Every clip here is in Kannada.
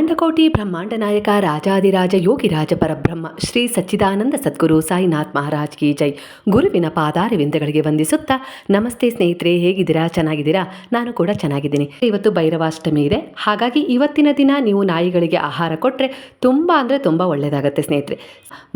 ಅಂಡಕೋಟಿ ಬ್ರಹ್ಮಾಂಡ ನಾಯಕ ರಾಜಾದಿರಾಜ ಯೋಗಿರಾಜ ಪರಬ್ರಹ್ಮ, ಶ್ರೀ ಸಚ್ಚಿದಾನಂದ ಸದ್ಗುರು ಸಾಯಿನಾಥ್ ಮಹಾರಾಜ್ ಕಿ ಜೈ. ಗುರುವಿನ ಪಾದಾರವಿಂದಗಳಿಗೆ ವಂದಿಸುತ್ತಾ, ನಮಸ್ತೆ ಸ್ನೇಹಿತರೆ, ಹೇಗಿದ್ದೀರಾ? ಚೆನ್ನಾಗಿದ್ದೀರಾ? ನಾನು ಕೂಡ ಚೆನ್ನಾಗಿದ್ದೀನಿ. ಇವತ್ತು ಭೈರವಾಷ್ಟಮಿ ಇದೆ. ಹಾಗಾಗಿ ಇವತ್ತಿನ ದಿನ ನೀವು ನಾಯಿಗಳಿಗೆ ಆಹಾರ ಕೊಟ್ಟರೆ ತುಂಬ ಅಂದರೆ ತುಂಬ ಒಳ್ಳೆಯದಾಗುತ್ತೆ ಸ್ನೇಹಿತರೆ.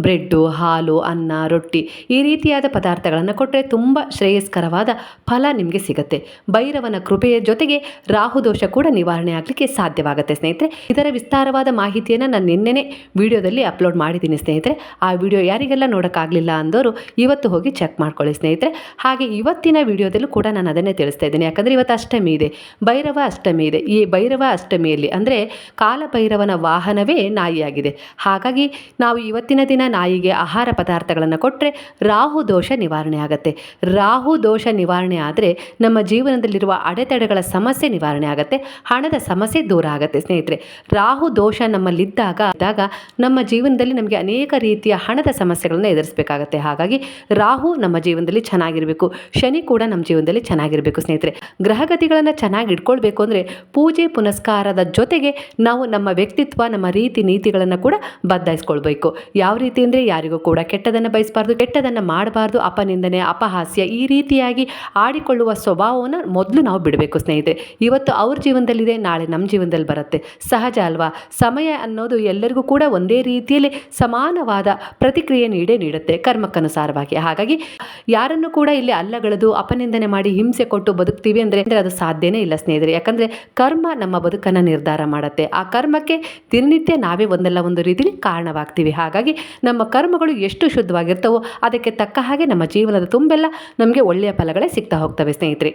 ಬ್ರೆಡ್ಡು, ಹಾಲು, ಅನ್ನ, ರೊಟ್ಟಿ ಈ ರೀತಿಯಾದ ಪದಾರ್ಥಗಳನ್ನು ಕೊಟ್ಟರೆ ತುಂಬ ಶ್ರೇಯಸ್ಕರವಾದ ಫಲ ನಿಮಗೆ ಸಿಗುತ್ತೆ. ಭೈರವನ ಕೃಪೆಯ ಜೊತೆಗೆ ರಾಹುದೋಷ ಕೂಡ ನಿವಾರಣೆ ಆಗಲಿಕ್ಕೆ ಸಾಧ್ಯವಾಗುತ್ತೆ ಸ್ನೇಹಿತರೆ. ಇದರ ವಿಸ್ತಾರವಾದ ಮಾಹಿತಿಯನ್ನು ನಾನು ನಿನ್ನೆನೆ ವಿಡಿಯೋದಲ್ಲಿ ಅಪ್ಲೋಡ್ ಮಾಡಿದ್ದೀನಿ, ಸ್ನೇಹಿತರೆ. ಆ ವಿಡಿಯೋ ಯಾರಿಗೆಲ್ಲ ನೋಡೋಕ್ಕಾಗಲಿಲ್ಲ ಅಂದವರು ಇವತ್ತು ಹೋಗಿ ಚೆಕ್ ಮಾಡ್ಕೊಳ್ಳಿ, ಸ್ನೇಹಿತರೆ. ಹಾಗೆ ಇವತ್ತಿನ ವಿಡಿಯೋದಲ್ಲೂ ಕೂಡ ನಾನು ಅದನ್ನೇ ತಿಳಿಸ್ತಾ ಇದ್ದೀನಿ. ಯಾಕಂದರೆ ಇವತ್ತು ಅಷ್ಟಮಿ ಇದೆ. ಭೈರವ ಅಷ್ಟಮಿ ಇದೆ. ಈ ಭೈರವ ಅಷ್ಟಮಿಯಲ್ಲಿ ಅಂದರೆ ಕಾಲಭೈರವನ ವಾಹನವೇ ನಾಯಿಯಾಗಿದೆ. ಹಾಗಾಗಿ ನಾವು ಇವತ್ತಿನ ದಿನ ನಾಯಿಗೆ ಆಹಾರ ಪದಾರ್ಥಗಳನ್ನು ಕೊಟ್ಟರೆ ರಾಹು ದೋಷ ನಿವಾರಣೆ ಆಗುತ್ತೆ. ರಾಹು ದೋಷ ನಿವಾರಣೆ ಆದರೆ ನಮ್ಮ ಜೀವನದಲ್ಲಿರುವ ಅಡೆತಡೆಗಳ ಸಮಸ್ಯೆ ನಿವಾರಣೆ ಆಗುತ್ತೆ. ಹಣದ ಸಮಸ್ಯೆ ದೂರ ಆಗುತ್ತೆ, ಸ್ನೇಹಿತರೆ. ರಾಹು ದೋಷ ನಮ್ಮಲ್ಲಿದ್ದಾಗ, ಇದ್ದಾಗ ನಮ್ಮ ಜೀವನದಲ್ಲಿ ನಮಗೆ ಅನೇಕ ರೀತಿಯ ಹಣದ ಸಮಸ್ಯೆಗಳನ್ನು ಎದುರಿಸಬೇಕಾಗತ್ತೆ. ಹಾಗಾಗಿ ರಾಹು ನಮ್ಮ ಜೀವನದಲ್ಲಿ ಚೆನ್ನಾಗಿರಬೇಕು, ಶನಿ ಕೂಡ ನಮ್ಮ ಜೀವನದಲ್ಲಿ ಚೆನ್ನಾಗಿರಬೇಕು ಸ್ನೇಹಿತರೆ. ಗ್ರಹಗತಿಗಳನ್ನು ಚೆನ್ನಾಗಿ ಇಟ್ಕೊಳ್ಬೇಕು ಅಂದರೆ ಪೂಜೆ ಪುನಸ್ಕಾರದ ಜೊತೆಗೆ ನಾವು ನಮ್ಮ ವ್ಯಕ್ತಿತ್ವ, ನಮ್ಮ ರೀತಿ ನೀತಿಗಳನ್ನು ಕೂಡ ಬದಲಾಯಿಸ್ಕೊಳ್ಬೇಕು. ಯಾವ ರೀತಿ ಅಂದರೆ ಯಾರಿಗೂ ಕೂಡ ಕೆಟ್ಟದನ್ನು ಬಯಸಬಾರ್ದು ಕೆಟ್ಟದನ್ನು ಮಾಡಬಾರ್ದು, ಅಪನಿಂದನೆ, ಅಪಹಾಸ್ಯ ಈ ರೀತಿಯಾಗಿ ಆಡಿಕೊಳ್ಳುವ ಸ್ವಭಾವವನ್ನು ಮೊದಲು ನಾವು ಬಿಡಬೇಕು ಸ್ನೇಹಿತರೆ. ಇವತ್ತು ಅವ್ರ ಜೀವನದಲ್ಲಿದೆ, ನಾಳೆ ನಮ್ಮ ಜೀವನದಲ್ಲಿ ಬರುತ್ತೆ. ಸಹಜ ಅಲ್ವಾ? ಸಮಯ ಅನ್ನೋದು ಎಲ್ಲರಿಗೂ ಕೂಡ ಒಂದೇ ರೀತಿಯಲ್ಲಿ ಸಮಾನವಾದ ಪ್ರತಿಕ್ರಿಯೆ ನೀಡೇ ನೀಡುತ್ತೆ ಕರ್ಮಕ್ಕನುಸಾರವಾಗಿ. ಹಾಗಾಗಿ ಯಾರನ್ನು ಕೂಡ ಇಲ್ಲಿ ಅಲ್ಲಗಳದು ಅಪನಿಂದನೆ ಮಾಡಿ ಹಿಂಸೆ ಕೊಟ್ಟು ಬದುಕ್ತೀವಿ ಅಂದರೆ ಅದು ಸಾಧ್ಯನೇ ಇಲ್ಲ ಸ್ನೇಹಿತರೆ. ಯಾಕಂದರೆ ಕರ್ಮ ನಮ್ಮ ಬದುಕನ್ನು ನಿರ್ಧಾರ ಮಾಡುತ್ತೆ. ಆ ಕರ್ಮಕ್ಕೆ ದಿನನಿತ್ಯ ನಾವೇ ಒಂದಲ್ಲ ಒಂದು ರೀತಿಯಲ್ಲಿ ಕಾರಣವಾಗ್ತೀವಿ. ಹಾಗಾಗಿ ನಮ್ಮ ಕರ್ಮಗಳು ಎಷ್ಟು ಶುದ್ಧವಾಗಿರ್ತವೋ ಅದಕ್ಕೆ ತಕ್ಕ ಹಾಗೆ ನಮ್ಮ ಜೀವನದ ತುಂಬೆಲ್ಲ ನಮಗೆ ಒಳ್ಳೆಯ ಫಲಗಳೇ ಸಿಗ್ತಾ ಹೋಗ್ತವೆ ಸ್ನೇಹಿತರೆ.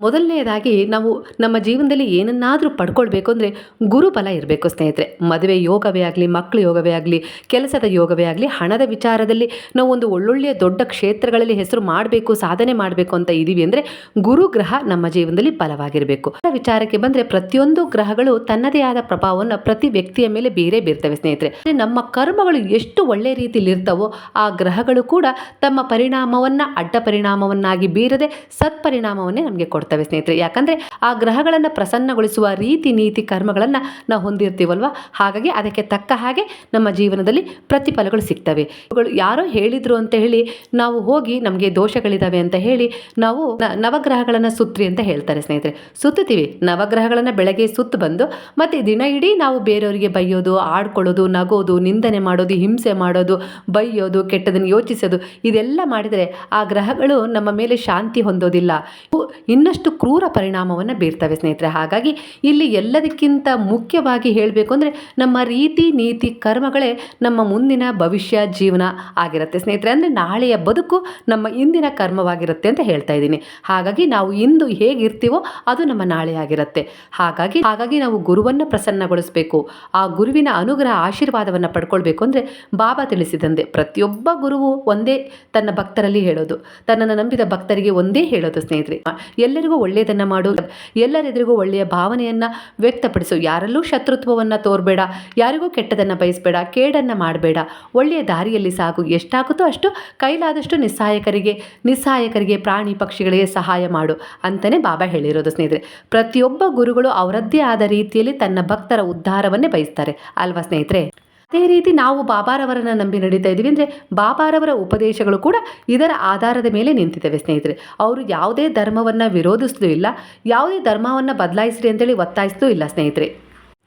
ಮೊದಲನೆಯದಾಗಿ ನಾವು ನಮ್ಮ ಜೀವನದಲ್ಲಿ ಏನನ್ನಾದರೂ ಪಡ್ಕೊಳ್ಬೇಕು ಅಂದರೆ ಗುರುಬಲ ಇರಬೇಕು ಸ್ನೇಹಿತರೆ. ಮದುವೆ ಯೋಗವೇ ಆಗಲಿ ಮಕ್ಕಳು ಯೋಗವೇ ಆಗಲಿ, ಕೆಲಸದ ಯೋಗವೇ ಆಗಲಿ, ಹಣದ ವಿಚಾರದಲ್ಲಿ ನಾವು ಒಂದು ಒಳ್ಳೊಳ್ಳೆಯ ದೊಡ್ಡ ಕ್ಷೇತ್ರಗಳಲ್ಲಿ ಹೆಸರು ಮಾಡಬೇಕು, ಸಾಧನೆ ಮಾಡಬೇಕು ಅಂತ ಇದ್ದೀವಿ ಅಂದರೆ ಗುರು ಗ್ರಹ ನಮ್ಮ ಜೀವನದಲ್ಲಿ ಬಲವಾಗಿರಬೇಕು. ವಿಚಾರಕ್ಕೆ ಬಂದರೆ ಪ್ರತಿಯೊಂದು ಗ್ರಹಗಳು ತನ್ನದೇ ಆದ ಪ್ರಭಾವವನ್ನು ಪ್ರತಿ ವ್ಯಕ್ತಿಯ ಮೇಲೆ ಬೇರೆ ಬೀರ್ತವೆ ಸ್ನೇಹಿತರೆ. ನಮ್ಮ ಕರ್ಮಗಳು ಎಷ್ಟು ಒಳ್ಳೆಯ ರೀತಿಯಲ್ಲಿ ಇರ್ತವೋ ಆ ಗ್ರಹಗಳು ಕೂಡ ತಮ್ಮ ಪರಿಣಾಮವನ್ನು, ಅಡ್ಡ ಪರಿಣಾಮವನ್ನಾಗಿ ಬೀರದೆ ಸತ್ಪರಿಣಾಮವನ್ನೇ ನಮಗೆ ಕೊಡ್ತವೆ. ಸ್ನೇಹಿತರೆ. ಯಾಕಂದರೆ ಆ ಗ್ರಹಗಳನ್ನು ಪ್ರಸನ್ನಗೊಳಿಸುವ ರೀತಿ ನೀತಿ ಕರ್ಮಗಳನ್ನು ನಾವು ಹೊಂದಿರ್ತೀವಲ್ವ? ಹಾಗಾಗಿ ಅದಕ್ಕೆ ತಕ್ಕ ಹಾಗೆ ನಮ್ಮ ಜೀವನದಲ್ಲಿ ಪ್ರತಿಫಲಗಳು ಸಿಗ್ತವೆ. ಇವುಗಳು ಯಾರೋ ಹೇಳಿದ್ರು ಅಂತ ಹೇಳಿ ನಾವು ಹೋಗಿ ನಮಗೆ ದೋಷಗಳಿದ್ದಾವೆ ಅಂತ ಹೇಳಿ ನಾವು ನವಗ್ರಹಗಳನ್ನು ಸುತ್ರಿ ಅಂತ ಹೇಳ್ತಾರೆ ಸ್ನೇಹಿತರೆ. ಸುತ್ತುತ್ತೀವಿ. ನವಗ್ರಹಗಳನ್ನು ಬೆಳಗ್ಗೆ ಸುತ್ತು ಬಂದು ಮತ್ತೆ ದಿನ ಇಡೀ ನಾವು ಬೇರೆಯವರಿಗೆ ಬೈಯೋದು, ಆಡ್ಕೊಳ್ಳೋದು, ನಗೋದು, ನಿಂದನೆ ಮಾಡೋದು, ಹಿಂಸೆ ಮಾಡೋದು, ಬೈಯೋದು, ಕೆಟ್ಟದನ್ನು ಯೋಚಿಸೋದು, ಇದೆಲ್ಲ ಮಾಡಿದರೆ ಆ ಗ್ರಹಗಳು ನಮ್ಮ ಮೇಲೆ ಶಾಂತಿ ಹೊಂದೋದಿಲ್ಲ. ಇವು ಇನ್ನಷ್ಟು ಕ್ರೂರ ಪರಿಣಾಮವನ್ನು ಬೀರ್ತವೆ ಸ್ನೇಹಿತರೆ. ಹಾಗಾಗಿ ಇಲ್ಲಿ ಎಲ್ಲದಕ್ಕಿಂತ ಮುಖ್ಯವಾಗಿ ಹೇಳಬೇಕು ಅಂದರೆ ನಮ್ಮ ರೀತಿ, ನೀತಿ, ಕರ್ಮಗಳೇ ನಮ್ಮ ಮುಂದಿನ ಭವಿಷ್ಯ, ಜೀವನ ಆಗಿರುತ್ತೆ ಸ್ನೇಹಿತರೆ. ಅಂದರೆ ನಾಳೆಯ ಬದುಕು ನಮ್ಮ ಇಂದಿನ ಕರ್ಮವಾಗಿರುತ್ತೆ ಅಂತ ಹೇಳ್ತಾ ಇದ್ದೀನಿ. ಹಾಗಾಗಿ ನಾವು ಇಂದು ಹೇಗಿರ್ತೀವೋ ಅದು ನಮ್ಮ ನಾಳೆ ಆಗಿರುತ್ತೆ. ಹಾಗಾಗಿ ಹಾಗಾಗಿ ನಾವು ಗುರುವನ್ನು ಪ್ರಸನ್ನಗೊಳಿಸಬೇಕು. ಆ ಗುರುವಿನ ಅನುಗ್ರಹ, ಆಶೀರ್ವಾದವನ್ನು ಪಡ್ಕೊಳ್ಬೇಕು ಅಂದರೆ ಬಾಬಾ ತಿಳಿಸಿದಂತೆ ಪ್ರತಿಯೊಬ್ಬ ಗುರುವು ಒಂದೇ ತನ್ನ ಭಕ್ತರಲ್ಲಿ ಹೇಳೋದು. ತನ್ನನ್ನು ನಂಬಿದ ಭಕ್ತರಿಗೆ ಒಂದೇ ಹೇಳೋದು ಸ್ನೇಹಿತರೆ. ಎಲ್ಲರಿಗೂ ಒಳ್ಳೆಯದನ್ನು ಮಾಡು. ಎಲ್ಲರೆದುರಿಗೂ ಒಳ್ಳೆಯ ಭಾವನೆಯನ್ನು ವ್ಯಕ್ತಪಡಿಸು. ಯಾರಲ್ಲೂ ಶತ್ರುತ್ವವನ್ನು ತೋರಬೇಡ. ಯಾರಿಗೂ ಕೆಟ್ಟದನ್ನು ಬಯಸಬೇಡ. ಕೇಡನ್ನು ಮಾಡಬೇಡ. ಒಳ್ಳೆಯ ದಾರಿಯಲ್ಲಿ ಸಾಗು. ಎಷ್ಟಾಗುತ್ತೋ ಅಷ್ಟು ಕೈಲಾದಷ್ಟು ನಿಸ್ಸಹಾಯಕರಿಗೆ ನಿಸ್ಸಹಾಯಕರಿಗೆ ಪ್ರಾಣಿ ಪಕ್ಷಿಗಳಿಗೆ ಸಹಾಯ ಮಾಡು ಅಂತಲೇ ಬಾಬಾ ಹೇಳಿರೋದು ಸ್ನೇಹಿತರೆ. ಪ್ರತಿಯೊಬ್ಬ ಗುರುಗಳು ಅವರದ್ದೇ ಆದ ರೀತಿಯಲ್ಲಿ ತನ್ನ ಭಕ್ತರ ಉದ್ಧಾರವನ್ನೇ ಬಯಸ್ತಾರೆ. ಅಲ್ವಾ ಸ್ನೇಹಿತರೆ? ಅದೇ ರೀತಿ ನಾವು ಬಾಬಾರವರನ್ನು ನಂಬಿ ನಡೀತಾ ಇದ್ದೀವಿ. ಅಂದರೆ ಬಾಬಾರವರ ಉಪದೇಶಗಳು ಕೂಡ ಇದರ ಆಧಾರದ ಮೇಲೆ ನಿಂತಿದ್ದಾವೆ ಸ್ನೇಹಿತರೆ. ಅವರು ಯಾವುದೇ ಧರ್ಮವನ್ನು ವಿರೋಧಿಸಲೂ ಇಲ್ಲ. ಯಾವುದೇ ಧರ್ಮವನ್ನು ಬದಲಾಯಿಸ್ರಿ ಅಂತೇಳಿ ಒತ್ತಾಯಿಸ್ಲೂ ಇಲ್ಲ ಸ್ನೇಹಿತರೆ.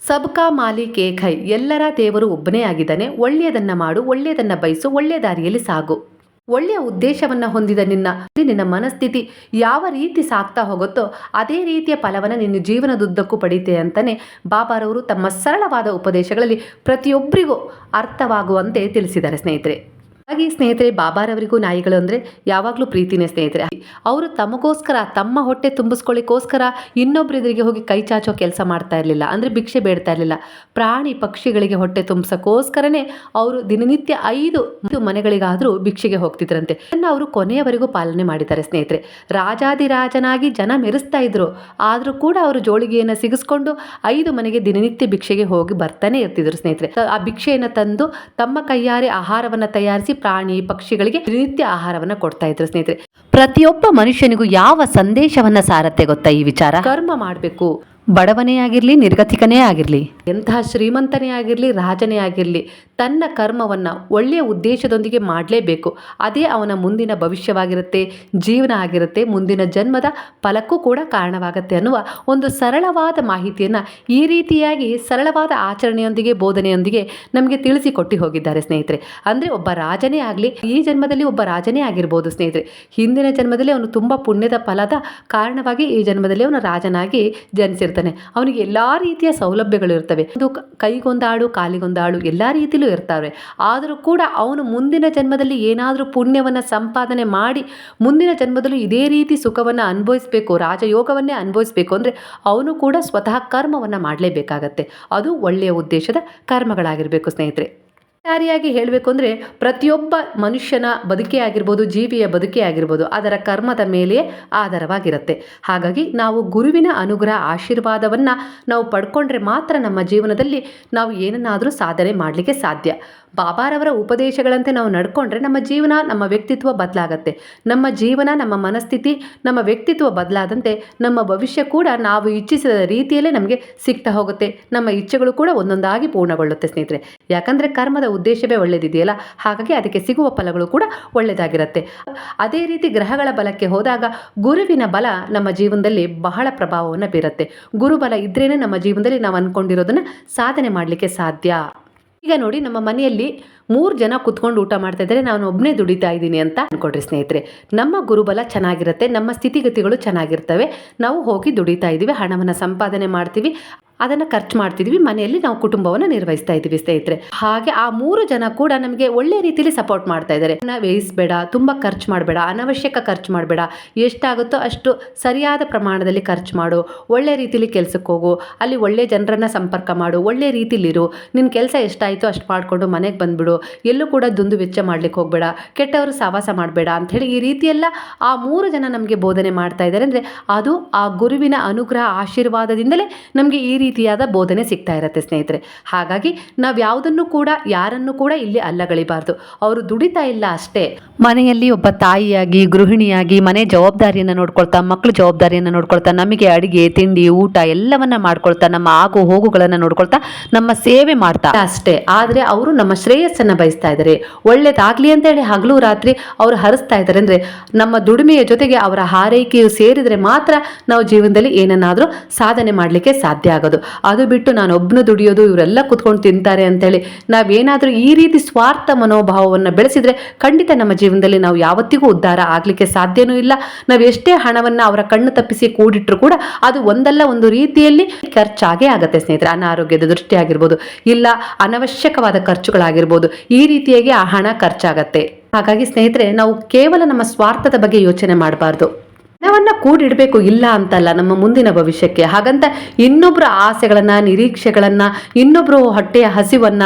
ಸಬ್ಕಾ ಮಾಲಿಕ್ ಏಕ್, ಎಲ್ಲರ ದೇವರು ಒಬ್ಬನೇ ಆಗಿದ್ದಾನೆ. ಒಳ್ಳೆಯದನ್ನು ಮಾಡು, ಒಳ್ಳೆಯದನ್ನು ಬಯಸು ಒಳ್ಳೆಯ ದಾರಿಯಲ್ಲಿ ಸಾಗು. ಒಳ್ಳೆಯ ಉದ್ದೇಶವನ್ನು ಹೊಂದಿದ ನಿನ್ನ ನಿನ್ನ ಮನಸ್ಥಿತಿ ಯಾವ ರೀತಿ ಸಾಗ್ತಾ ಹೋಗುತ್ತೋ ಅದೇ ರೀತಿಯ ಫಲವನ್ನು ನಿನ್ನ ಜೀವನದುದ್ದಕ್ಕೂ ಪಡೀತೆ ಅಂತಲೇ ಬಾಬಾರವರು ತಮ್ಮ ಸರಳವಾದ ಉಪದೇಶಗಳಲ್ಲಿ ಪ್ರತಿಯೊಬ್ಬರಿಗೂ ಅರ್ಥವಾಗುವಂತೆ ತಿಳಿಸಿದ್ದಾರೆ ಸ್ನೇಹಿತರೆ. ಹಾಗಾಗಿ ಸ್ನೇಹಿತರೆ, ಬಾಬಾರವರಿಗೂ ನಾಯಿಗಳು ಅಂದರೆ ಯಾವಾಗಲೂ ಪ್ರೀತಿನೇ ಸ್ನೇಹಿತರೆ. ಅವರು ತಮಗೋಸ್ಕರ, ತಮ್ಮ ಹೊಟ್ಟೆ ತುಂಬಿಸ್ಕೊಳ್ಳಿಕ್ಕೋಸ್ಕರ ಇನ್ನೊಬ್ಬರೆದುರಿಗೆ ಹೋಗಿ ಕೈ ಚಾಚೋ ಕೆಲಸ ಮಾಡ್ತಾ ಇರಲಿಲ್ಲ. ಅಂದರೆ ಭಿಕ್ಷೆ ಬೇಡ್ತಾ ಇರಲಿಲ್ಲ. ಪ್ರಾಣಿ ಪಕ್ಷಿಗಳಿಗೆ ಹೊಟ್ಟೆ ತುಂಬಿಸೋಕ್ಕೋಸ್ಕರನೇ ಅವರು ದಿನನಿತ್ಯ ಐದು ಮನೆಗಳಿಗಾದರೂ ಭಿಕ್ಷೆಗೆ ಹೋಗ್ತಿದ್ರಂತೆ. ಅದನ್ನು ಅವರು ಕೊನೆಯವರೆಗೂ ಪಾಲನೆ ಮಾಡಿದ್ದಾರೆ ಸ್ನೇಹಿತರೆ. ರಾಜಾದಿರಾಜನಾಗಿ ಜನ ಮೆರೆಸ್ತಾ ಇದ್ರು. ಆದರೂ ಕೂಡ ಅವರು ಜೋಳಿಗೆಯನ್ನು ಸಿಗಿಸ್ಕೊಂಡು ಐದು ಮನೆಗೆ ದಿನನಿತ್ಯ ಭಿಕ್ಷೆಗೆ ಹೋಗಿ ಬರ್ತಾನೆ ಇರ್ತಿದ್ರು ಸ್ನೇಹಿತರೆ. ಆ ಭಿಕ್ಷೆಯನ್ನು ತಂದು ತಮ್ಮ ಕೈಯಾರೆ ಆಹಾರವನ್ನು ತಯಾರಿಸಿ ಪ್ರಾಣಿ ಪಕ್ಷಿಗಳಿಗೆ ನಿತ್ಯ ಆಹಾರವನ್ನ ಕೊಡ್ತಾ ಇದ್ರು ಸ್ನೇಹಿತರೆ. ಪ್ರತಿಯೊಬ್ಬ ಮನುಷ್ಯನಿಗೂ ಯಾವ ಸಂದೇಶವನ್ನ ಸಾರತ್ತೆ ಗೊತ್ತಾ ಈ ವಿಚಾರ? ಕರ್ಮ ಮಾಡಬೇಕು. ಬಡವನೇ ಆಗಿರ್ಲಿ ನಿರ್ಗತಿಕನೇ ಆಗಿರಲಿ. ಎಂತಹ ಶ್ರೀಮಂತನೇ ಆಗಿರಲಿ, ರಾಜನೇ ಆಗಿರಲಿ, ತನ್ನ ಕರ್ಮವನ್ನು ಒಳ್ಳೆಯ ಉದ್ದೇಶದೊಂದಿಗೆ ಮಾಡಲೇಬೇಕು. ಅದೇ ಅವನ ಮುಂದಿನ ಭವಿಷ್ಯವಾಗಿರುತ್ತೆ, ಜೀವನ ಆಗಿರುತ್ತೆ, ಮುಂದಿನ ಜನ್ಮದ ಫಲಕ್ಕೂ ಕೂಡ ಕಾರಣವಾಗುತ್ತೆ ಅನ್ನುವ ಒಂದು ಸರಳವಾದ ಮಾಹಿತಿಯನ್ನು ಈ ರೀತಿಯಾಗಿ ಸರಳವಾದ ಆಚರಣೆಯೊಂದಿಗೆ, ಬೋಧನೆಯೊಂದಿಗೆ ನಮಗೆ ತಿಳಿಸಿಕೊಟ್ಟು ಹೋಗಿದ್ದಾರೆ ಸ್ನೇಹಿತರೆ. ಅಂದರೆ ಒಬ್ಬ ರಾಜನೇ ಆಗಲಿ, ಈ ಜನ್ಮದಲ್ಲಿ ಒಬ್ಬ ರಾಜನೇ ಆಗಿರ್ಬೋದು ಸ್ನೇಹಿತರೆ. ಹಿಂದಿನ ಜನ್ಮದಲ್ಲಿ ಅವನು ತುಂಬ ಪುಣ್ಯದ ಫಲದ ಕಾರಣವಾಗಿ ಈ ಜನ್ಮದಲ್ಲಿ ಅವನು ರಾಜನಾಗಿ ಜನಿಸಿರ್ತಾನೆ. ಅವನಿಗೆ ಎಲ್ಲ ರೀತಿಯ ಸೌಲಭ್ಯಗಳು ಇರ್ತವೆ. ಒಂದು ಕೈಗೊಂದಾಳು, ಕಾಲಿಗೊಂದಾಳು ಎಲ್ಲ ರೀತಿಲೂ ಇರ್ತಾವೆ. ಆದರೂ ಕೂಡ ಅವನು ಮುಂದಿನ ಜನ್ಮದಲ್ಲಿ ಏನಾದರೂ ಪುಣ್ಯವನ್ನು ಸಂಪಾದನೆ ಮಾಡಿ ಮುಂದಿನ ಜನ್ಮದಲ್ಲೂ ಇದೇ ರೀತಿ ಸುಖವನ್ನು ಅನುಭವಿಸಬೇಕು, ರಾಜಯೋಗವನ್ನೇ ಅನುಭವಿಸಬೇಕು ಅಂದರೆ ಅವನು ಕೂಡ ಸ್ವತಃ ಕರ್ಮವನ್ನು ಮಾಡಲೇಬೇಕಾಗತ್ತೆ. ಅದು ಒಳ್ಳೆಯ ಉದ್ದೇಶದ ಕರ್ಮಗಳಾಗಿರಬೇಕು ಸ್ನೇಹಿತರೆ. ಒಟ್ಟಾರೆಯಾಗಿ ಹೇಳಬೇಕು ಅಂದರೆ ಪ್ರತಿಯೊಬ್ಬ ಮನುಷ್ಯನ ಬದುಕೇ ಆಗಿರ್ಬೋದು, ಜೀವಿಯ ಬದುಕೇ ಆಗಿರ್ಬೋದು, ಅದರ ಕರ್ಮದ ಮೇಲೆಯೇ ಆಧಾರವಾಗಿರುತ್ತೆ. ಹಾಗಾಗಿ ನಾವು ಗುರುವಿನ ಅನುಗ್ರಹ ಆಶೀರ್ವಾದವನ್ನು ನಾವು ಪಡ್ಕೊಂಡ್ರೆ ಮಾತ್ರ ನಮ್ಮ ಜೀವನದಲ್ಲಿ ನಾವು ಏನನ್ನಾದರೂ ಸಾಧನೆ ಮಾಡಲಿಕ್ಕೆ ಸಾಧ್ಯ. ಬಾಬಾರವರ ಉಪದೇಶಗಳಂತೆ ನಾವು ನಡ್ಕೊಂಡ್ರೆ ನಮ್ಮ ಜೀವನ ನಮ್ಮ ವ್ಯಕ್ತಿತ್ವ ಬದಲಾಗತ್ತೆ. ನಮ್ಮ ಜೀವನ, ನಮ್ಮ ಮನಸ್ಥಿತಿ, ನಮ್ಮ ವ್ಯಕ್ತಿತ್ವ ಬದಲಾದಂತೆ ನಮ್ಮ ಭವಿಷ್ಯ ಕೂಡ ನಾವು ಇಚ್ಛಿಸಿದ ರೀತಿಯಲ್ಲೇ ನಮಗೆ ಸಿಗ್ತಾ ಹೋಗುತ್ತೆ. ನಮ್ಮ ಇಚ್ಛೆಗಳು ಕೂಡ ಒಂದೊಂದಾಗಿ ಪೂರ್ಣಗೊಳ್ಳುತ್ತೆ ಸ್ನೇಹಿತರೆ. ಯಾಕಂದರೆ ಕರ್ಮದ ಉದ್ದೇಶವೇ ಒಳ್ಳೆಯದಿದೆಯಲ್ಲ ಹಾಗಾಗಿ ಅದಕ್ಕೆ ಸಿಗುವ ಫಲಗಳು ಕೂಡ ಒಳ್ಳೆಯದಾಗಿರುತ್ತೆ ಅದೇ ರೀತಿ ಗ್ರಹಗಳ ಬಲಕ್ಕೆ ಹೋದಾಗ ಗುರುವಿನ ಬಲ ನಮ್ಮ ಜೀವನದಲ್ಲಿ ಬಹಳ ಪ್ರಭಾವವನ್ನು ಬೀರುತ್ತೆ. ಗುರುಬಲ ಇದ್ರೇ ನಮ್ಮ ಜೀವನದಲ್ಲಿ ನಾವು ಅಂದ್ಕೊಂಡಿರೋದನ್ನು ಸಾಧನೆ ಮಾಡಲಿಕ್ಕೆ ಸಾಧ್ಯ. ಈಗ ನೋಡಿ, ನಮ್ಮ ಮನೆಯಲ್ಲಿ ಮೂರು ಜನ ಕುತ್ಕೊಂಡು ಊಟ ಮಾಡ್ತಾ ಇದ್ದಾರೆ. ನಾನು ಒಬ್ಬನೇ ದುಡಿತಾ ಇದ್ದೀನಿ ಅಂತ ಅನ್ಕೊಡ್ರಿ ಸ್ನೇಹಿತರೆ. ನಮ್ಮ ಗುರುಬಲ ಚೆನ್ನಾಗಿರುತ್ತೆ, ನಮ್ಮ ಸ್ಥಿತಿಗತಿಗಳು ಚೆನ್ನಾಗಿರ್ತವೆ. ನಾವು ಹೋಗಿ ದುಡಿತಾ ಇದ್ದೀವಿ ಹಣವನ್ನು ಸಂಪಾದನೆ ಮಾಡ್ತೀವಿ. ಅದನ್ನು ಖರ್ಚು ಮಾಡ್ತಿದ್ವಿ. ಮನೆಯಲ್ಲಿ ನಾವು ಕುಟುಂಬವನ್ನು ನಿರ್ವಹಿಸ್ತಾ ಇದ್ದೀವಿ ಸ್ನೇಹಿತರೆ. ಹಾಗೆ ಆ ಮೂರು ಜನ ಕೂಡ ನಮಗೆ ಒಳ್ಳೆ ರೀತಿಯಲ್ಲಿ ಸಪೋರ್ಟ್ ಮಾಡ್ತಾ ಇದ್ದಾರೆ. ಹಣ ಬೇಯಿಸಬೇಡ, ತುಂಬ ಖರ್ಚು ಮಾಡಬೇಡ, ಅನವಶ್ಯಕ ಖರ್ಚು ಮಾಡಬೇಡ. ಎಷ್ಟಾಗುತ್ತೋ ಅಷ್ಟು ಸರಿಯಾದ ಪ್ರಮಾಣದಲ್ಲಿ ಖರ್ಚು ಮಾಡು. ಒಳ್ಳೆ ರೀತಿಯಲ್ಲಿ ಕೆಲಸಕ್ಕೆ ಹೋಗು. ಅಲ್ಲಿ ಒಳ್ಳೆ ಜನರನ್ನು ಸಂಪರ್ಕ ಮಾಡು. ಒಳ್ಳೆ ರೀತಿಲಿರು ನಿನ್ನ ಕೆಲಸ ಎಷ್ಟಾಯಿತೋ ಅಷ್ಟು ಮಾಡಿಕೊಂಡು ಮನೆಗೆ ಬಂದುಬಿಡು. ಎಲ್ಲೂ ಕೂಡ ದುಂದು ವೆಚ್ಚ ಮಾಡ್ಲಿಕ್ಕೆ ಹೋಗಬೇಡ. ಕೆಟ್ಟವರು ಸಹವಾಸ ಮಾಡಬೇಡ ಅಂಥೇಳಿ ಈ ರೀತಿಯೆಲ್ಲ ಆ ಮೂರು ಜನ ನಮಗೆ ಬೋಧನೆ ಮಾಡ್ತಾ ಇದ್ದಾರೆ. ಅಂದರೆ ಅದು ಆ ಗುರುವಿನ ಅನುಗ್ರಹ ಆಶೀರ್ವಾದದಿಂದಲೇ ನಮಗೆ ಈ ರೀತಿಯಾದ ಬೋಧನೆ ಸಿಗ್ತಾ ಇರುತ್ತೆ ಸ್ನೇಹಿತರೆ. ಹಾಗಾಗಿ ನಾವು ಯಾವುದನ್ನು ಕೂಡ, ಯಾರನ್ನು ಕೂಡ ಇಲ್ಲಿ ಅಲ್ಲಗಳಿಬಾರ್ದು. ಅವರು ದುಡಿತಾ ಇಲ್ಲ ಅಷ್ಟೇ. ಮನೆಯಲ್ಲಿ ಒಬ್ಬ ತಾಯಿಯಾಗಿ, ಗೃಹಿಣಿಯಾಗಿ, ಮನೆ ಜವಾಬ್ದಾರಿಯನ್ನು ನೋಡ್ಕೊಳ್ತಾ ಮಕ್ಕಳ ಜವಾಬ್ದಾರಿಯನ್ನು ನೋಡ್ಕೊಳ್ತಾ, ನಮಗೆ ಅಡಿಗೆ, ತಿಂಡಿ, ಊಟ ಎಲ್ಲವನ್ನ ಮಾಡ್ಕೊಳ್ತಾ, ನಮ್ಮ ಆಗು ಹೋಗುಗಳನ್ನು ನೋಡ್ಕೊಳ್ತಾ, ನಮ್ಮ ಸೇವೆ ಮಾಡ್ತಾ ಅಷ್ಟೇ. ಆದರೆ ಅವರು ನಮ್ಮ ಶ್ರೇಯಸ್ಸನ್ನು ಬಯಸ್ತಾ ಇದ್ದಾರೆ ಒಳ್ಳೇದಾಗ್ಲಿ ಅಂತ ಹೇಳಿ ಹಗಲು ರಾತ್ರಿ ಅವರು ಹರಿಸ್ತಾ ಇದ್ದಾರೆ ಅಂದ್ರೆ, ನಮ್ಮ ದುಡಿಮೆಯ ಜೊತೆಗೆ ಅವರ ಹಾರೈಕೆಯು ಸೇರಿದ್ರೆ ಮಾತ್ರ ನಾವು ಜೀವನದಲ್ಲಿ ಏನನ್ನಾದರೂ ಸಾಧನೆ ಮಾಡಲಿಕ್ಕೆ ಸಾಧ್ಯ ಆಗೋದು. ಅದು ಬಿಟ್ಟು ನಾನು ಒಬ್ಬನ ದುಡಿಯೋದು, ಇವರೆಲ್ಲ ಕುತ್ಕೊಂಡು ತಿಂತಾರೆ ಅಂತೇಳಿ ನಾವೇನಾದರೂ ಈ ರೀತಿ ಸ್ವಾರ್ಥ ಮನೋಭಾವವನ್ನು ಬೆಳೆಸಿದ್ರೆ ಖಂಡಿತ ನಮ್ಮ ಜೀವನದಲ್ಲಿ ನಾವು ಯಾವತ್ತಿಗೂ ಉದ್ಧಾರ ಆಗಲಿಕ್ಕೆ ಸಾಧ್ಯನೂ ಇಲ್ಲ. ನಾವು ಎಷ್ಟೇ ಹಣವನ್ನು ಅವರ ಕಣ್ಣು ತಪ್ಪಿಸಿ ಕೂಡಿಟ್ಟರು ಕೂಡ ಅದು ಒಂದಲ್ಲ ಒಂದು ರೀತಿಯಲ್ಲಿ ಖರ್ಚಾಗೇ ಆಗುತ್ತೆ ಸ್ನೇಹಿತರೆ. ಅನಾರೋಗ್ಯದ ದೃಷ್ಟಿ ಆಗಿರ್ಬೋದು ಇಲ್ಲ ಅನವಶ್ಯಕವಾದ ಖರ್ಚುಗಳಾಗಿರ್ಬೋದು, ಈ ರೀತಿಯಾಗಿ ಆ ಹಣ ಖರ್ಚಾಗತ್ತೆ. ಹಾಗಾಗಿ ಸ್ನೇಹಿತರೆ, ನಾವು ಕೇವಲ ನಮ್ಮ ಸ್ವಾರ್ಥದ ಬಗ್ಗೆ ಯೋಚನೆ ಮಾಡಬಾರ್ದು. ಹಣವನ್ನ ಕೂಡಿಡಬೇಕು ಇಲ್ಲ ಅಂತಲ್ಲ ನಮ್ಮ ಮುಂದಿನ ಭವಿಷ್ಯಕ್ಕೆ. ಹಾಗಂತ ಇನ್ನೊಬ್ಬರ ಆಸೆಗಳನ್ನ ನಿರೀಕ್ಷೆಗಳನ್ನ ಇನ್ನೊಬ್ಬರು ಹೊಟ್ಟೆಯ ಹಸಿವನ್ನ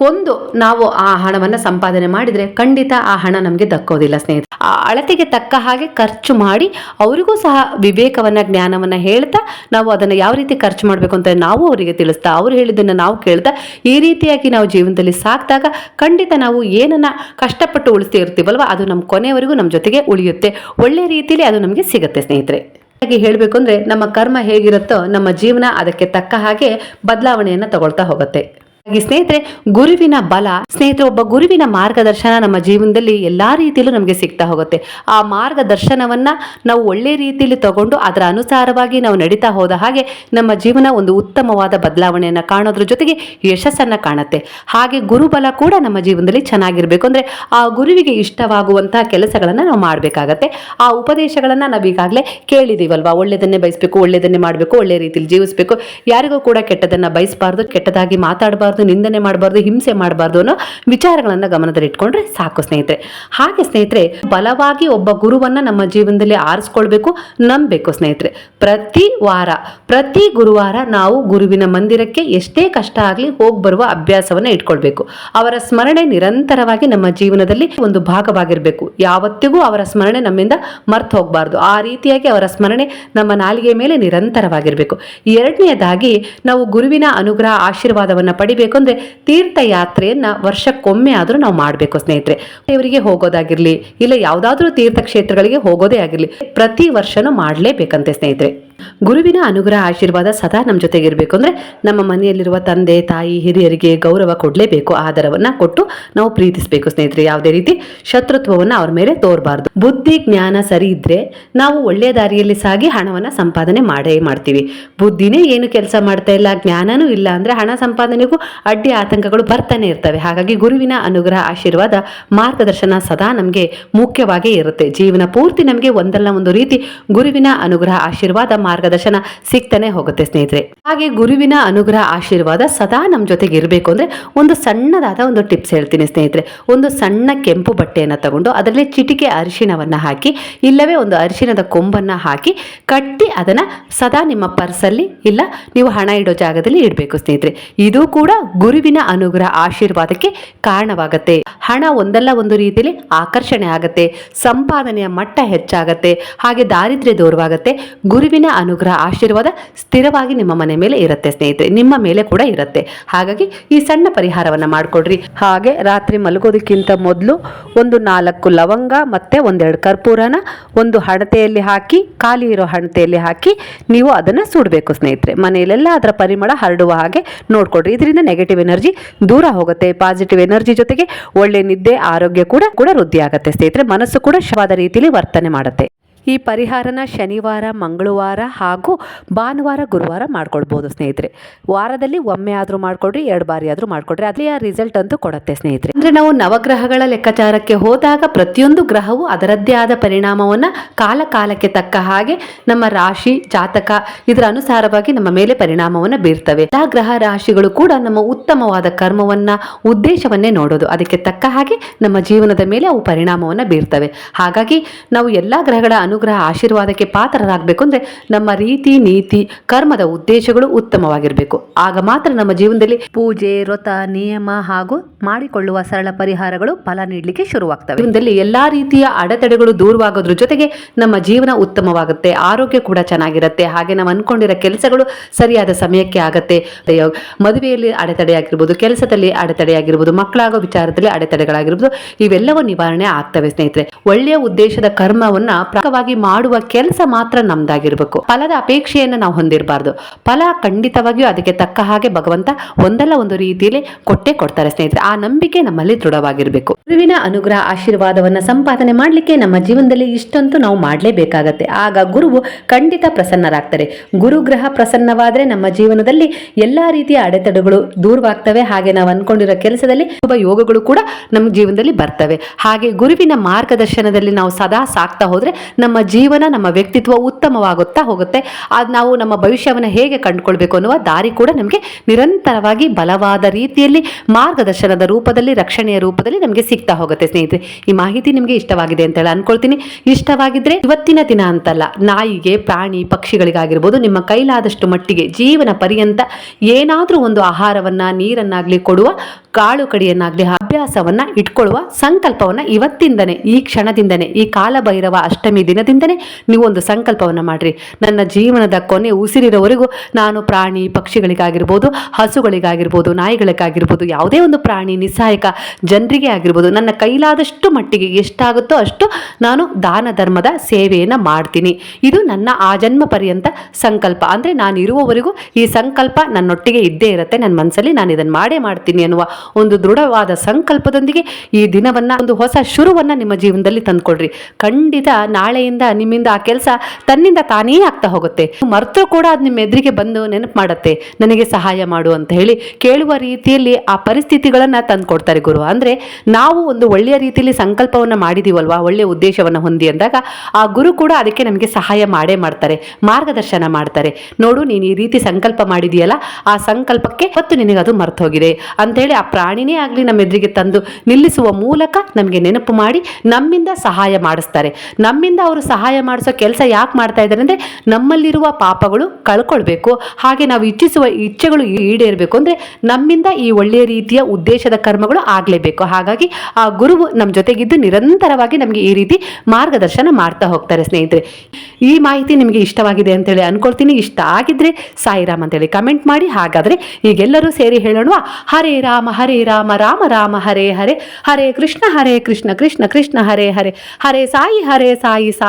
ಕೊಂದು ನಾವು ಆ ಹಣವನ್ನು ಸಂಪಾದನೆ ಮಾಡಿದರೆ ಖಂಡಿತ ಆ ಹಣ ನಮಗೆ ದಕ್ಕೋದಿಲ್ಲ ಸ್ನೇಹಿತರೆ. ಆ ಅಳತೆಗೆ ತಕ್ಕ ಹಾಗೆ ಖರ್ಚು ಮಾಡಿ ಅವರಿಗೂ ಸಹ ವಿವೇಕವನ್ನು, ಜ್ಞಾನವನ್ನು ಹೇಳ್ತಾ ನಾವು ಅದನ್ನು ಯಾವ ರೀತಿ ಖರ್ಚು ಮಾಡಬೇಕು ಅಂತ ನಾವು ಅವರಿಗೆ ತಿಳಿಸ್ತಾ, ಅವ್ರು ಹೇಳಿದ್ದನ್ನು ನಾವು ಕೇಳ್ತಾ ಈ ರೀತಿಯಾಗಿ ನಾವು ಜೀವನದಲ್ಲಿ ಸಾಕಿದಾಗ ಖಂಡಿತ ನಾವು ಏನನ್ನ ಕಷ್ಟಪಟ್ಟು ಉಳಿಸ್ತಾ ಇರ್ತೀವಲ್ವ ಅದು ನಮ್ಮ ಕೊನೆಯವರೆಗೂ ನಮ್ಮ ಜೊತೆಗೆ ಉಳಿಯುತ್ತೆ. ಒಳ್ಳೆ ರೀತಿಯಲ್ಲಿ ಅದು ನಮಗೆ ಸಿಗುತ್ತೆ ಸ್ನೇಹಿತರೆ. ಹಾಗೆ ಹೇಳಬೇಕು ಅಂದರೆ ನಮ್ಮ ಕರ್ಮ ಹೇಗಿರುತ್ತೋ ನಮ್ಮ ಜೀವನ ಅದಕ್ಕೆ ತಕ್ಕ ಹಾಗೆ ಬದಲಾವಣೆಯನ್ನು ತಗೊಳ್ತಾ ಹೋಗುತ್ತೆ. ಹಾಗೆ ಸ್ನೇಹಿತರೆ, ಗುರುವಿನ ಬಲ, ಸ್ನೇಹಿತರೆ, ಒಬ್ಬ ಗುರುವಿನ ಮಾರ್ಗದರ್ಶನ ನಮ್ಮ ಜೀವನದಲ್ಲಿ ಎಲ್ಲಾ ರೀತಿಯಲ್ಲೂ ನಮಗೆ ಸಿಗ್ತಾ ಹೋಗುತ್ತೆ. ಆ ಮಾರ್ಗದರ್ಶನವನ್ನ ನಾವು ಒಳ್ಳೆ ರೀತಿಯಲ್ಲಿ ತಗೊಂಡು ಅದರ ಅನುಸಾರವಾಗಿ ನಾವು ನಡೀತಾ ಹೋದ ಹಾಗೆ ನಮ್ಮ ಜೀವನ ಒಂದು ಉತ್ತಮವಾದ ಬದಲಾವಣೆಯನ್ನು ಕಾಣೋದ್ರ ಜೊತೆಗೆ ಯಶಸ್ಸನ್ನ ಕಾಣುತ್ತೆ. ಹಾಗೆ ಗುರುಬಲ ಕೂಡ ನಮ್ಮ ಜೀವನದಲ್ಲಿ ಚೆನ್ನಾಗಿರ್ಬೇಕು. ಅಂದ್ರೆ ಆ ಗುರುವಿಗೆ ಇಷ್ಟವಾಗುವಂತಹ ಕೆಲಸಗಳನ್ನ ನಾವು ಮಾಡಬೇಕಾಗತ್ತೆ. ಆ ಉಪದೇಶಗಳನ್ನ ನಾವು ಈಗಾಗಲೇ ಕೇಳಿದೀವಲ್ವಾ? ಒಳ್ಳೆಯದನ್ನೇ ಬಯಸಬೇಕು ಒಳ್ಳೆಯದನ್ನೇ ಮಾಡಬೇಕು, ಒಳ್ಳೆ ರೀತಿಯಲ್ಲಿ ಜೀವಿಸಬೇಕು. ಯಾರಿಗೂ ಕೂಡ ಕೆಟ್ಟದನ್ನ ಬಯಸಬಾರ್ದು, ಕೆಟ್ಟದಾಗಿ ಮಾತಾಡಬಾರ್ದು. ನಿಂದನೆ ಮಾಡಬಾರ್ದು, ಹಿಂಸೆ ಮಾಡಬಾರ್ದು ಅನ್ನೋ ವಿಚಾರಗಳನ್ನು ಗಮನದಲ್ಲಿಟ್ಕೊಂಡ್ರೆ ಸಾಕು ಸ್ನೇಹಿತರೆ. ಹಾಗೆ ಸ್ನೇಹಿತರೆ, ಬಲವಾಗಿ ಒಬ್ಬ ಗುರುವನ್ನ ನಮ್ಮ ಜೀವನದಲ್ಲಿ ಆರಿಸ್ಕೊಳ್ಬೇಕು, ನಂಬಬೇಕು ಸ್ನೇಹಿತರೆ. ಪ್ರತಿ ವಾರ, ಪ್ರತಿ ಗುರುವಾರ ನಾವು ಗುರುವಿನ ಮಂದಿರಕ್ಕೆ ಎಷ್ಟೇ ಕಷ್ಟ ಆಗಲಿ ಹೋಗಿ ಬರುವ ಅಭ್ಯಾಸವನ್ನ ಇಟ್ಕೊಳ್ಬೇಕು. ಅವರ ಸ್ಮರಣೆ ನಿರಂತರವಾಗಿ ನಮ್ಮ ಜೀವನದಲ್ಲಿ ಒಂದು ಭಾಗವಾಗಿರಬೇಕು. ಯಾವತ್ತಿಗೂ ಅವರ ಸ್ಮರಣೆ ನಮ್ಮಿಂದ ಮರ್ತು ಹೋಗಬಾರ್ದು. ಆ ರೀತಿಯಾಗಿ ಅವರ ಸ್ಮರಣೆ ನಮ್ಮ ನಾಲಿಗೆ ಮೇಲೆ ನಿರಂತರವಾಗಿರಬೇಕು. ಎರಡನೆಯದಾಗಿ ನಾವು ಗುರುವಿನ ಅನುಗ್ರಹ, ಆಶೀರ್ವಾದವನ್ನು ಪಡಿಬೇಕು. ಅಂದ್ರೆ ತೀರ್ಥಯಾತ್ರೆಯನ್ನು ವರ್ಷಕ್ಕೊಮ್ಮೆ ಆದರೂ ನಾವು ಮಾಡಬೇಕು ಸ್ನೇಹಿತರೆ. ದೇವರಿಗೆ ಹೋಗೋದಾಗಿರಲಿ, ಇಲ್ಲ ಯಾವುದಾದ್ರೂ ತೀರ್ಥಕ್ಷೇತ್ರಗಳಿಗೆ ಹೋಗೋದೇ ಆಗಿರಲಿ, ಪ್ರತಿ ವರ್ಷನೂ ಮಾಡಲೇಬೇಕಂತೆ ಸ್ನೇಹಿತರೆ. ಗುರುವಿನ ಅನುಗ್ರಹ ಆಶೀರ್ವಾದ ಸದಾ ನಮ್ಮ ಜೊತೆಗಿರಬೇಕು ಅಂದರೆ ನಮ್ಮ ಮನೆಯಲ್ಲಿರುವ ತಂದೆ, ತಾಯಿ, ಹಿರಿಯರಿಗೆ ಗೌರವ ಕೊಡಲೇಬೇಕು ಆಧಾರವನ್ನು ಕೊಟ್ಟು ನಾವು ಪ್ರೀತಿಸಬೇಕು ಸ್ನೇಹಿತರೆ. ಯಾವುದೇ ರೀತಿ ಶತ್ರುತ್ವವನ್ನು ಅವ್ರ ಮೇಲೆ ತೋರಬಾರ್ದು. ಬುದ್ಧಿ, ಜ್ಞಾನ ಸರಿ ಇದ್ದರೆ ನಾವು ಒಳ್ಳೆಯ ದಾರಿಯಲ್ಲಿ ಸಾಗಿ ಹಣವನ್ನು ಸಂಪಾದನೆ ಮಾಡೇ ಮಾಡ್ತೀವಿ. ಬುದ್ಧಿನೇ ಏನು ಕೆಲಸ ಮಾಡ್ತಾ ಇಲ್ಲ, ಜ್ಞಾನನೂ ಇಲ್ಲ ಅಂದರೆ ಹಣ ಸಂಪಾದನೆಗೂ ಅಡ್ಡಿ ಆತಂಕಗಳು ಬರ್ತಾನೆ ಇರ್ತವೆ. ಹಾಗಾಗಿ ಗುರುವಿನ ಅನುಗ್ರಹ ಆಶೀರ್ವಾದ ಮಾರ್ಗದರ್ಶನ ಸದಾ ನಮಗೆ ಮುಖ್ಯವಾಗಿ ಇರುತ್ತೆ. ಜೀವನ ಪೂರ್ತಿ ನಮಗೆ ಒಂದಲ್ಲ ಒಂದು ರೀತಿ ಗುರುವಿನ ಅನುಗ್ರಹ ಆಶೀರ್ವಾದ ಮಾರ್ಗದರ್ಶನ ಸಿಗ್ತಾನೆ ಹೋಗುತ್ತೆ ಸ್ನೇಹಿತರೆ. ಹಾಗೆ ಗುರುವಿನ ಅನುಗ್ರಹ ಆಶೀರ್ವಾದ ಸದಾ ನಮ್ಮ ಜೊತೆಗೆ ಇರಬೇಕು ಅಂದ್ರೆ ಒಂದು ಸಣ್ಣದಾದ ಒಂದು ಟಿಪ್ಸ್ ಹೇಳ್ತೀನಿ ಸ್ನೇಹಿತರೆ. ಒಂದು ಸಣ್ಣ ಕೆಂಪು ಬಟ್ಟೆಯನ್ನು ತಗೊಂಡು ಅದರಲ್ಲಿ ಚಿಟಿಕೆ ಅರಿಶಿಣವನ್ನ ಹಾಕಿ, ಇಲ್ಲವೇ ಒಂದು ಅರಿಶಿನದ ಕೊಂಬನ್ನ ಹಾಕಿ ಕಟ್ಟಿ ಅದನ್ನ ಸದಾ ನಿಮ್ಮ ಪರ್ಸಲ್ಲಿ ಇಲ್ಲ ನೀವು ಹಣ ಇಡೋ ಜಾಗದಲ್ಲಿ ಇಡಬೇಕು ಸ್ನೇಹಿತರೆ. ಇದು ಕೂಡ ಗುರುವಿನ ಅನುಗ್ರಹ ಆಶೀರ್ವಾದಕ್ಕೆ ಕಾರಣವಾಗುತ್ತೆ. ಹಣ ಒಂದಲ್ಲ ಒಂದು ರೀತಿಯಲ್ಲಿ ಆಕರ್ಷಣೆ ಆಗುತ್ತೆ, ಸಂಪಾದನೆಯ ಮಟ್ಟ ಹೆಚ್ಚಾಗತ್ತೆ, ಹಾಗೆ ದಾರಿದ್ರ್ಯ ದೂರವಾಗುತ್ತೆ, ಗುರುವಿನ ಅನುಗ್ರಹ, ಆಶೀರ್ವಾದ ಸ್ಥಿರವಾಗಿ ನಿಮ್ಮ ಮನೆ ಮೇಲೆ ಇರುತ್ತೆ ಸ್ನೇಹಿತರೆ. ನಿಮ್ಮ ಮೇಲೆ ಕೂಡ ಇರುತ್ತೆ. ಹಾಗಾಗಿ ಈ ಸಣ್ಣ ಪರಿಹಾರವನ್ನು ಮಾಡಿಕೊಡ್ರಿ. ಹಾಗೆ ರಾತ್ರಿ ಮಲಗೋದಕ್ಕಿಂತ ಮೊದಲು ಒಂದು ನಾಲ್ಕು ಲವಂಗ ಮತ್ತು ಒಂದೆರಡು ಕರ್ಪೂರನ ಒಂದು ಹಣತೆಯಲ್ಲಿ ಹಾಕಿ, ಖಾಲಿ ಇರೋ ಹಣತೆಯಲ್ಲಿ ಹಾಕಿ ನೀವು ಅದನ್ನು ಸುಡಬೇಕು ಸ್ನೇಹಿತರೆ. ಮನೆಯಲ್ಲೆಲ್ಲ ಅದರ ಪರಿಮಳ ಹರಡುವ ಹಾಗೆ ನೋಡಿಕೊಡ್ರಿ. ಇದರಿಂದ ನೆಗೆಟಿವ್ ಎನರ್ಜಿ ದೂರ ಹೋಗುತ್ತೆ. ಪಾಸಿಟಿವ್ ಎನರ್ಜಿ ಜೊತೆಗೆ ಒಳ್ಳೆ ನಿದ್ದೆ, ಆರೋಗ್ಯ ಕೂಡ ಕೂಡ ವೃದ್ಧಿ ಆಗುತ್ತೆ ಸ್ನೇಹಿತರೆ. ಮನಸ್ಸು ಕೂಡ ಶವಾದ ರೀತಿಯಲ್ಲಿ ವರ್ತನೆ ಮಾಡುತ್ತೆ. ಈ ಪರಿಹಾರನ ಶನಿವಾರ, ಮಂಗಳವಾರ ಹಾಗೂ ಭಾನುವಾರ, ಗುರುವಾರ ಮಾಡ್ಕೊಳ್ಬೋದು ಸ್ನೇಹಿತರೆ. ವಾರದಲ್ಲಿ ಒಮ್ಮೆ ಆದರೂ ಮಾಡಿಕೊಡ್ರಿ, ಎರಡು ಬಾರಿ ಆದರೂ ಮಾಡ್ಕೊಡ್ರಿ. ಅದೇ ಆ ರಿಸಲ್ಟ್ ಅಂತೂ ಕೊಡುತ್ತೆ ಸ್ನೇಹಿತರೆ. ಅಂದರೆ ನಾವು ನವಗ್ರಹಗಳ ಲೆಕ್ಕಾಚಾರಕ್ಕೆ ಹೋದಾಗ ಪ್ರತಿಯೊಂದು ಗ್ರಹವು ಅದರದ್ದೇ ಆದ ಪರಿಣಾಮವನ್ನು ಕಾಲ ಕಾಲಕ್ಕೆ ತಕ್ಕ ಹಾಗೆ ನಮ್ಮ ರಾಶಿ, ಜಾತಕ ಇದರ ಅನುಸಾರವಾಗಿ ನಮ್ಮ ಮೇಲೆ ಪರಿಣಾಮವನ್ನು ಬೀರ್ತವೆ. ಆ ಗ್ರಹ ರಾಶಿಗಳು ಕೂಡ ನಮ್ಮ ಉತ್ತಮವಾದ ಕರ್ಮವನ್ನ, ಉದ್ದೇಶವನ್ನೇ ನೋಡೋದು. ಅದಕ್ಕೆ ತಕ್ಕ ಹಾಗೆ ನಮ್ಮ ಜೀವನದ ಮೇಲೆ ಅವು ಪರಿಣಾಮವನ್ನು ಬೀರ್ತವೆ. ಹಾಗಾಗಿ ನಾವು ಎಲ್ಲ ಗ್ರಹಗಳ ಅನುಗ್ರಹ ಆಶೀರ್ವಾದಕ್ಕೆ ಪಾತ್ರರಾಗಬೇಕು ಅಂದರೆ ನಮ್ಮ ರೀತಿ, ನೀತಿ, ಕರ್ಮದ ಉದ್ದೇಶಗಳು ಉತ್ತಮವಾಗಿರಬೇಕು. ಆಗ ಮಾತ್ರ ನಮ್ಮ ಜೀವನದಲ್ಲಿ ಪೂಜೆ, ವ್ರತ, ನಿಯಮ ಹಾಗೂ ಮಾಡಿಕೊಳ್ಳುವ ಸರಳ ಪರಿಹಾರಗಳು ಫಲ ನೀಡಲಿಕ್ಕೆ ಶುರುವಾಗ್ತವೆ. ಜೀವನದಲ್ಲಿ ಎಲ್ಲಾ ರೀತಿಯ ಅಡೆತಡೆಗಳು ದೂರವಾಗೋದ್ರ ಜೊತೆಗೆ ನಮ್ಮ ಜೀವನ ಉತ್ತಮವಾಗುತ್ತೆ, ಆರೋಗ್ಯ ಕೂಡ ಚೆನ್ನಾಗಿರುತ್ತೆ. ಹಾಗೆ ನಾವು ಅನ್ಕೊಂಡಿರೋ ಕೆಲಸಗಳು ಸರಿಯಾದ ಸಮಯಕ್ಕೆ ಆಗತ್ತೆ. ಮದುವೆಯಲ್ಲಿ ಅಡೆತಡೆ ಆಗಿರ್ಬೋದು ಕೆಲಸದಲ್ಲಿ ಅಡೆತಡೆ ಆಗಿರ್ಬೋದು ಮಕ್ಕಳಾಗೋ ವಿಚಾರದಲ್ಲಿ ಅಡೆತಡೆಗಳಾಗಿರ್ಬೋದು, ಇವೆಲ್ಲವೂ ನಿವಾರಣೆ ಆಗ್ತವೆ ಸ್ನೇಹಿತರೆ. ಒಳ್ಳೆಯ ಉದ್ದೇಶದ ಕರ್ಮವನ್ನ ಮಾಡುವ ಕೆಲಸ ಮಾತ್ರ ನಮ್ದಾಗಿರ್ಬೇಕು. ಫಲದ ಅಪೇಕ್ಷೆಯನ್ನು ನಾವು ಹೊಂದಿರಬಾರ್ದು. ಫಲ ಖಂಡಿತವಾಗಿಯೂ ಅದಕ್ಕೆ ತಕ್ಕ ಹಾಗೆ ಭಗವಂತ ಒಂದಲ್ಲ ಒಂದು ರೀತಿಯಲ್ಲಿ ಕೊಟ್ಟೆ ಕೊಡ್ತಾರೆ ಸ್ನೇಹಿತರೆ. ಆ ನಂಬಿಕೆ ನಮ್ಮಲ್ಲಿ ದೃಢವಾಗಿರಬೇಕು. ಗುರುವಿನ ಅನುಗ್ರಹ ಆಶೀರ್ವಾದವನ್ನ ಸಂಪಾದನೆ ಮಾಡಲಿಕ್ಕೆ ನಮ್ಮ ಜೀವನದಲ್ಲಿ ಇಷ್ಟಂತೂ ನಾವು ಮಾಡಲೇಬೇಕಾಗತ್ತೆ. ಆಗ ಗುರುವು ಖಂಡಿತ ಪ್ರಸನ್ನರಾಗ್ತಾರೆ. ಗುರು ಗ್ರಹ ಪ್ರಸನ್ನವಾದ್ರೆ ನಮ್ಮ ಜೀವನದಲ್ಲಿ ಎಲ್ಲಾ ರೀತಿಯ ಅಡೆತಡೆಗಳು ದೂರವಾಗ್ತವೆ. ಹಾಗೆ ನಾವು ಅನ್ಕೊಂಡಿರೋ ಕೆಲಸದಲ್ಲಿ ಶುಭ ಯೋಗಗಳು ಕೂಡ ನಮ್ಮ ಜೀವನದಲ್ಲಿ ಬರ್ತವೆ. ಹಾಗೆ ಗುರುವಿನ ಮಾರ್ಗದರ್ಶನದಲ್ಲಿ ನಾವು ಸದಾ ಸಾಕ್ತಾ ಹೋದ್ರೆ ನಮ್ಮ ಜೀವನ, ನಮ್ಮ ವ್ಯಕ್ತಿತ್ವ ಉತ್ತಮವಾಗುತ್ತಾ ಹೋಗುತ್ತೆ. ಅದು ನಾವು ನಮ್ಮ ಭವಿಷ್ಯವನ್ನು ಹೇಗೆ ಕಂಡುಕೊಳ್ಬೇಕು ಅನ್ನುವ ದಾರಿ ಕೂಡ ನಮಗೆ ನಿರಂತರವಾಗಿ ಬಲವಾದ ರೀತಿಯಲ್ಲಿ ಮಾರ್ಗದರ್ಶನದ ರೂಪದಲ್ಲಿ, ರಕ್ಷಣೆಯ ರೂಪದಲ್ಲಿ ನಮಗೆ ಸಿಗ್ತಾ ಹೋಗುತ್ತೆ ಸ್ನೇಹಿತರೆ. ಈ ಮಾಹಿತಿ ನಿಮಗೆ ಇಷ್ಟವಾಗಿದೆ ಅಂತ ಹೇಳಿ ಅನ್ಕೊಳ್ತೀನಿ. ಇಷ್ಟವಾಗಿದ್ರೆ ಇವತ್ತಿನ ದಿನ ಅಂತಲ್ಲ, ನಾಯಿಗೆ, ಪ್ರಾಣಿ, ಪಕ್ಷಿಗಳಿಗಾಗಿರ್ಬೋದು, ನಿಮ್ಮ ಕೈಲಾದಷ್ಟು ಮಟ್ಟಿಗೆ ಜೀವನ ಪರ್ಯಂತ ಏನಾದರೂ ಒಂದು ಆಹಾರವನ್ನ, ನೀರನ್ನಾಗ್ಲಿ ಕೊಡುವ, ಕಾಳು ಕಡಿಯನ್ನಾಗ್ಲಿ ಅಭ್ಯಾಸವನ್ನ ಇಟ್ಕೊಳ್ಳುವ ಸಂಕಲ್ಪವನ್ನ ಇವತ್ತಿಂದನೇ, ಈ ಕ್ಷಣದಿಂದನೇ, ಈ ಕಾಲಭೈರವ ಅಷ್ಟಮಿ ದಿನದಿಂದನೇ ನೀವು ಒಂದು ಸಂಕಲ್ಪವನ್ನ ಮಾಡಿರಿ. ನನ್ನ ಜೀವನದ ಕೊನೆ ಉಸಿರಿರೋವರೆಗೂ ನಾನು ಪ್ರಾಣಿ ಪಕ್ಷಿಗಳಿಗಾಗಿರ್ಬೋದು, ಹಸುಗಳಿಗಾಗಿರ್ಬೋದು, ನಾಯಿಗಳಿಗಾಗಿರ್ಬೋದು, ಯಾವುದೇ ಒಂದು ಪ್ರಾಣಿ, ನಿಸ್ಸಹಾಯಕ ಜನರಿಗೆ ಆಗಿರ್ಬೋದು, ನನ್ನ ಕೈಲಾದಷ್ಟು ಮಟ್ಟಿಗೆ ಎಷ್ಟಾಗುತ್ತೋ ಅಷ್ಟು ನಾನು ದಾನ ಧರ್ಮದ ಸೇವೆಯನ್ನು ಮಾಡ್ತೀನಿ. ಇದು ನನ್ನ ಆ ಜನ್ಮ ಪರ್ಯಂತ ಸಂಕಲ್ಪ. ಅಂದರೆ ನಾನು ಇರುವವರೆಗೂ ಈ ಸಂಕಲ್ಪ ನನ್ನೊಟ್ಟಿಗೆ ಇದ್ದೇ ಇರುತ್ತೆ. ನನ್ನ ಮನಸ್ಸಲ್ಲಿ ನಾನು ಇದನ್ನು ಮಾಡೇ ಮಾಡ್ತೀನಿ ಅನ್ನುವ ಒಂದು ದೃಢವಾದ ಸಂಕಲ್ಪದೊಂದಿಗೆ ಈ ದಿನವನ್ನ, ಒಂದು ಹೊಸ ಶುರುವನ್ನ ನಿಮ್ಮ ಜೀವನದಲ್ಲಿ ತಂದುಕೊಡ್ರಿ. ಖಂಡಿತ ನಾಳೆಯಿಂದ ನಿಮ್ಮಿಂದ ಆ ಕೆಲಸ ತನ್ನಿಂದ ತಾನೇ ಆಗ್ತಾ ಹೋಗುತ್ತೆ. ಮರ್ತು ಕೂಡ ಅದು ನಿಮ್ಮ ಎದುರಿಗೆ ಬಂದು ನೆನಪು ಮಾಡುತ್ತೆ. ನನಗೆ ಸಹಾಯ ಮಾಡು ಅಂತ ಹೇಳಿ ಕೇಳುವ ರೀತಿಯಲ್ಲಿ ಆ ಪರಿಸ್ಥಿತಿಗಳನ್ನ ತಂದ್ಕೊಡ್ತಾರೆ ಗುರು. ಅಂದ್ರೆ ನಾವು ಒಂದು ಒಳ್ಳೆಯ ರೀತಿಯಲ್ಲಿ ಸಂಕಲ್ಪವನ್ನ ಮಾಡಿದೀವಲ್ವಾ? ಒಳ್ಳೆಯ ಉದ್ದೇಶವನ್ನ ಹೊಂದಿ ಅಂದಾಗ ಆ ಗುರು ಕೂಡ ಅದಕ್ಕೆ ನಮಗೆ ಸಹಾಯ ಮಾಡೇ ಮಾಡ್ತಾರೆ, ಮಾರ್ಗದರ್ಶನ ಮಾಡ್ತಾರೆ. ನೋಡು, ನೀನು ಈ ರೀತಿ ಸಂಕಲ್ಪ ಮಾಡಿದೀಯಲ್ಲ, ಆ ಸಂಕಲ್ಪಕ್ಕೆ ಹೊತ್ತು ನಿನಗೆ ಅದು ಮರ್ತು ಹೋಗಿದೆ ಅಂತೇಳಿ ಆ ಪ್ರಾಣಿನೇ ಆಗಲಿ ನಮ್ಮ ಎದುರಿಗೆ ತಂದು ನಿಲ್ಲಿಸುವ ಮೂಲಕ ನಮಗೆ ನೆನಪು ಮಾಡಿ ನಮ್ಮಿಂದ ಸಹಾಯ ಮಾಡಿಸ್ತಾರೆ. ನಮ್ಮಿಂದ ಅವರು ಸಹಾಯ ಮಾಡಿಸೋ ಕೆಲಸ ಯಾಕೆ ಮಾಡ್ತಾ ಇದ್ದಾರೆ ಅಂದರೆ ನಮ್ಮಲ್ಲಿರುವ ಪಾಪಗಳು ಕಳ್ಕೊಳ್ಬೇಕು. ಹಾಗೆ ನಾವು ಇಚ್ಛಿಸುವ ಇಚ್ಛೆಗಳು ಈಡೇರಬೇಕು ಅಂದರೆ ನಮ್ಮಿಂದ ಈ ಒಳ್ಳೆಯ ರೀತಿಯ ಉದ್ದೇಶದ ಕರ್ಮಗಳು ಆಗಲೇಬೇಕು. ಹಾಗಾಗಿ ಆ ಗುರುವು ನಮ್ಮ ಜೊತೆಗಿದ್ದು ನಿರಂತರವಾಗಿ ನಮಗೆ ಈ ರೀತಿ ಮಾರ್ಗದರ್ಶನ ಮಾಡ್ತಾ ಹೋಗ್ತಾರೆ ಸ್ನೇಹಿತರೆ. ಈ ಮಾಹಿತಿ ನಿಮಗೆ ಇಷ್ಟವಾಗಿದೆ ಅಂತೇಳಿ ಅನ್ಕೊಳ್ತೀನಿ. ಇಷ್ಟ ಆಗಿದ್ರೆ ಸಾಯಿರಾಮ್ ಅಂತೇಳಿ ಕಮೆಂಟ್ ಮಾಡಿ. ಹಾಗಾದ್ರೆ ಈಗೆಲ್ಲರೂ ಸೇರಿ ಹೇಳೋಣ ಹರೇ ರಾಮ ಹರೇ ರಾಮ ರಾಮ ರಾಮ, ಹರೇ ಹರೇ. ಹರೇ ಕೃಷ್ಣ ಹರೇ ಕೃಷ್ಣ ಕೃಷ್ಣ ಕೃಷ್ಣ, ಹರೇ ಹರೇ. ಹರೇ ಸಾಯಿ ಹರೇ ಸಾಯಿ ಸಾಯಿ.